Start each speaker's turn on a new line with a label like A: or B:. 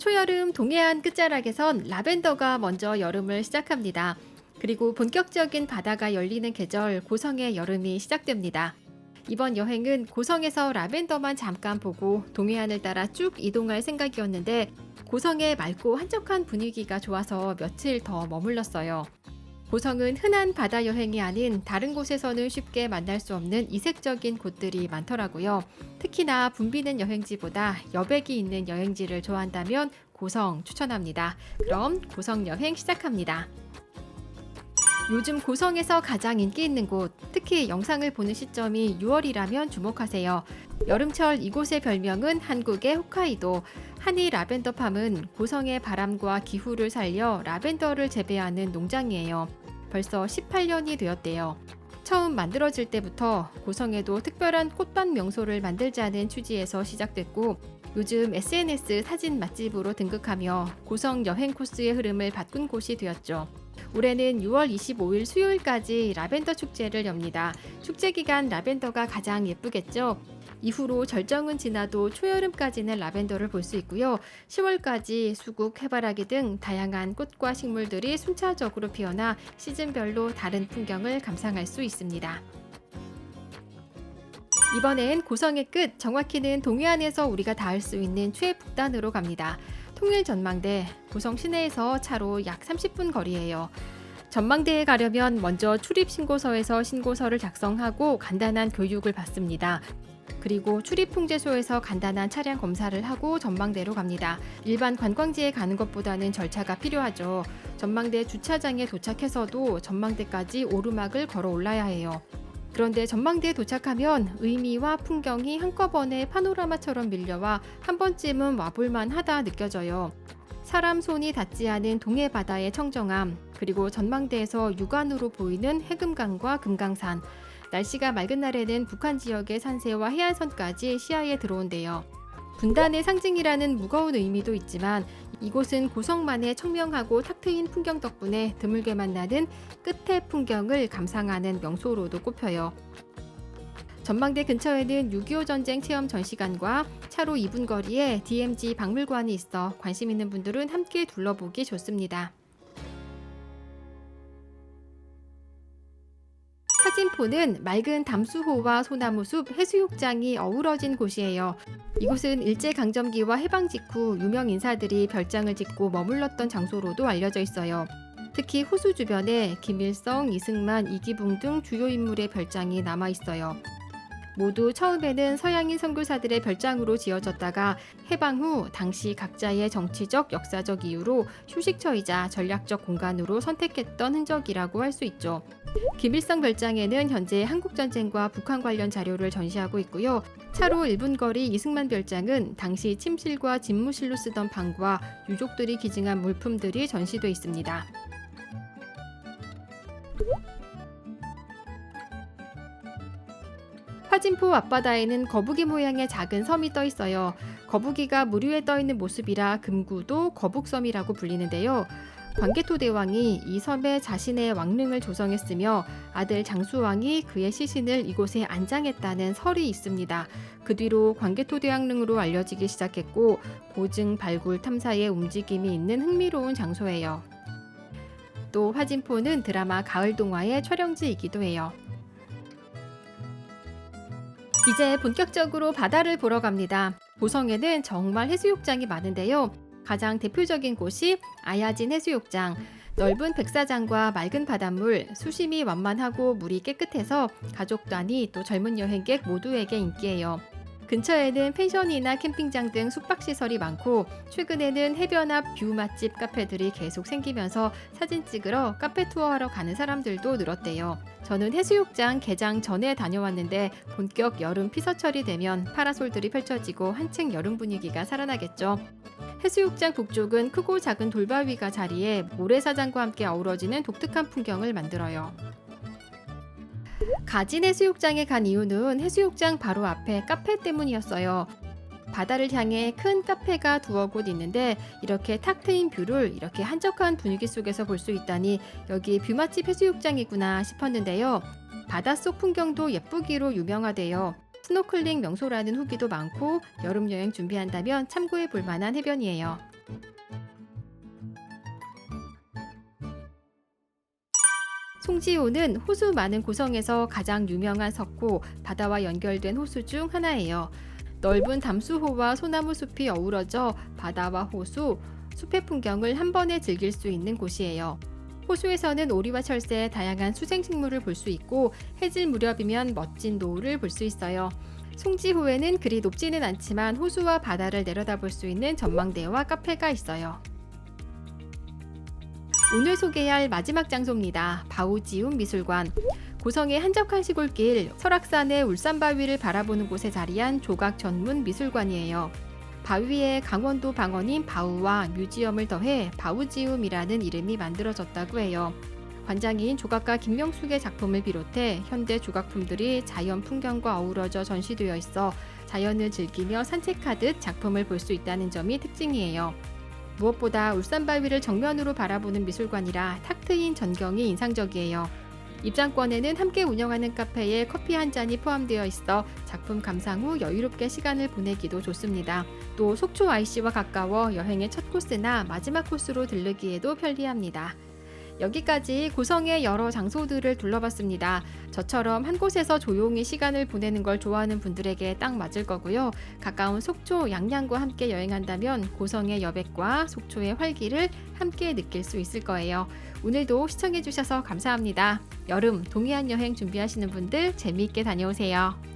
A: 초여름 동해안 끝자락에선 라벤더가 먼저 여름을 시작합니다. 그리고 본격적인 바다가 열리는 계절 고성의 여름이 시작됩니다. 이번 여행은 고성에서 라벤더만 잠깐 보고 동해안을 따라 쭉 이동할 생각이었는데 고성의 맑고 한적한 분위기가 좋아서 며칠 더 머물렀어요. 고성은 흔한 바다 여행이 아닌 다른 곳에서는 쉽게 만날 수 없는 이색적인 곳들이 많더라고요. 특히나 붐비는 여행지보다 여백이 있는 여행지를 좋아한다면 고성 추천합니다. 그럼 고성 여행 시작합니다. 요즘 고성에서 가장 인기 있는 곳, 특히 영상을 보는 시점이 6월이라면 주목하세요. 여름철 이곳의 별명은 한국의 홋카이도. 한이 라벤더 팜은 고성의 바람과 기후를 살려 라벤더를 재배하는 농장이에요. 벌써 18년이 되었대요. 처음 만들어질 때부터 고성에도 특별한 꽃밭 명소를 만들자는 취지에서 시작됐고 요즘 SNS 사진 맛집으로 등극하며 고성 여행 코스의 흐름을 바꾼 곳이 되었죠. 올해는 6월 25일 수요일까지 라벤더 축제를 엽니다. 축제 기간 라벤더가 가장 예쁘겠죠? 이후로 절정은 지나도 초여름까지는 라벤더를 볼 수 있고요. 10월까지 수국, 해바라기 등 다양한 꽃과 식물들이 순차적으로 피어나 시즌별로 다른 풍경을 감상할 수 있습니다. 이번엔 고성의 끝, 정확히는 동해안에서 우리가 닿을 수 있는 최북단으로 갑니다. 통일 전망대, 고성 시내에서 차로 약 30분 거리예요. 전망대에 가려면 먼저 출입 신고서에서 신고서를 작성하고 간단한 교육을 받습니다. 그리고 출입 통제소에서 간단한 차량 검사를 하고 전망대로 갑니다. 일반 관광지에 가는 것보다는 절차가 필요하죠. 전망대 주차장에 도착해서도 전망대까지 오르막을 걸어 올라야 해요. 그런데 전망대에 도착하면 의미와 풍경이 한꺼번에 파노라마처럼 밀려와 한 번쯤은 와볼만 하다 느껴져요. 사람 손이 닿지 않은 동해 바다의 청정함, 그리고 전망대에서 육안으로 보이는 해금강과 금강산, 날씨가 맑은 날에는 북한 지역의 산세와 해안선까지 시야에 들어온대요. 분단의 상징이라는 무거운 의미도 있지만 이곳은 고성만의 청명하고 탁 트인 풍경 덕분에 드물게 만나는 끝의 풍경을 감상하는 명소로도 꼽혀요. 전망대 근처에는 6.25 전쟁 체험 전시관과 차로 2분 거리에 DMZ 박물관이 있어 관심 있는 분들은 함께 둘러보기 좋습니다. 사진포는 맑은 담수호와 소나무숲, 해수욕장이 어우러진 곳이에요. 이곳은 일제강점기와 해방 직후 유명 인사들이 별장을 짓고 머물렀던 장소로도 알려져 있어요. 특히 호수 주변에 김일성, 이승만, 이기붕 등 주요 인물의 별장이 남아 있어요. 모두 처음에는 서양인 선교사들의 별장으로 지어졌다가 해방 후 당시 각자의 정치적, 역사적 이유로 휴식처이자 전략적 공간으로 선택했던 흔적이라고 할 수 있죠. 김일성 별장에는 현재 한국 전쟁과 북한 관련 자료를 전시하고 있고요. 차로 1분 거리 이승만 별장은 당시 침실과 집무실로 쓰던 방과 유족들이 기증한 물품들이 전시돼 있습니다. 화진포 앞바다에는 거북이 모양의 작은 섬이 떠 있어요. 거북이가 물 위에 떠 있는 모습이라 금구도 거북섬이라고 불리는데요. 광개토 대왕이 이 섬에 자신의 왕릉을 조성했으며 아들 장수왕이 그의 시신을 이곳에 안장했다는 설이 있습니다. 그 뒤로 광개토 대왕릉으로 알려지기 시작했고 고증 발굴 탐사의 움직임이 있는 흥미로운 장소예요. 또 화진포는 드라마 가을 동화의 촬영지이기도 해요. 이제 본격적으로 바다를 보러 갑니다. 고성에는 정말 해수욕장이 많은데요. 가장 대표적인 곳이 아야진 해수욕장. 넓은 백사장과 맑은 바닷물, 수심이 완만하고 물이 깨끗해서 가족 단위 또 젊은 여행객 모두에게 인기예요. 근처에는 펜션이나 캠핑장 등 숙박시설이 많고 최근에는 해변 앞 뷰 맛집 카페들이 계속 생기면서 사진 찍으러 카페 투어하러 가는 사람들도 늘었대요. 저는 해수욕장 개장 전에 다녀왔는데 본격 여름 피서철이 되면 파라솔들이 펼쳐지고 한층 여름 분위기가 살아나겠죠. 해수욕장 북쪽은 크고 작은 돌바위가 자리에 모래사장과 함께 어우러지는 독특한 풍경을 만들어요. 가진 해수욕장에 간 이유는 해수욕장 바로 앞에 카페 때문이었어요. 바다를 향해 큰 카페가 두어 곳 있는데 이렇게 탁 트인 뷰를 이렇게 한적한 분위기 속에서 볼 수 있다니 여기 뷰 맛집 해수욕장이구나 싶었는데요. 바닷속 풍경도 예쁘기로 유명하대요. 스노클링 명소라는 후기도 많고 여름 여행 준비한다면 참고해 볼 만한 해변이에요. 송지호는 호수 많은 고성에서 가장 유명한 석고 바다와 연결된 호수 중 하나예요. 넓은 담수호와 소나무 숲이 어우러져 바다와 호수, 숲의 풍경을 한 번에 즐길 수 있는 곳이에요. 호수에서는 오리와 철새 다양한 수생식물을 볼 수 있고 해질 무렵이면 멋진 노을을 볼 수 있어요. 송지호에는 그리 높지는 않지만 호수와 바다를 내려다볼 수 있는 전망대와 카페가 있어요. 오늘 소개할 마지막 장소입니다. 바우지움 미술관. 고성의 한적한 시골길 설악산의 울산바위를 바라보는 곳에 자리한 조각 전문 미술관이에요. 바위에 강원도 방언인 바우와 뮤지엄을 더해 바우지움이라는 이름이 만들어졌다고 해요. 관장인 조각가 김명숙의 작품을 비롯해 현대 조각품들이 자연 풍경과 어우러져 전시되어 있어 자연을 즐기며 산책하듯 작품을 볼 수 있다는 점이 특징이에요. 무엇보다 울산바위를 정면으로 바라보는 미술관이라 탁 트인 전경이 인상적이에요. 입장권에는 함께 운영하는 카페에 커피 한 잔이 포함되어 있어 작품 감상 후 여유롭게 시간을 보내기도 좋습니다. 또 속초 IC와 가까워 여행의 첫 코스나 마지막 코스로 들르기에도 편리합니다. 여기까지 고성의 여러 장소들을 둘러봤습니다. 저처럼 한 곳에서 조용히 시간을 보내는 걸 좋아하는 분들에게 딱 맞을 거고요. 가까운 속초, 양양과 함께 여행한다면 고성의 여백과 속초의 활기를 함께 느낄 수 있을 거예요. 오늘도 시청해주셔서 감사합니다. 여름 동해안 여행 준비하시는 분들 재미있게 다녀오세요.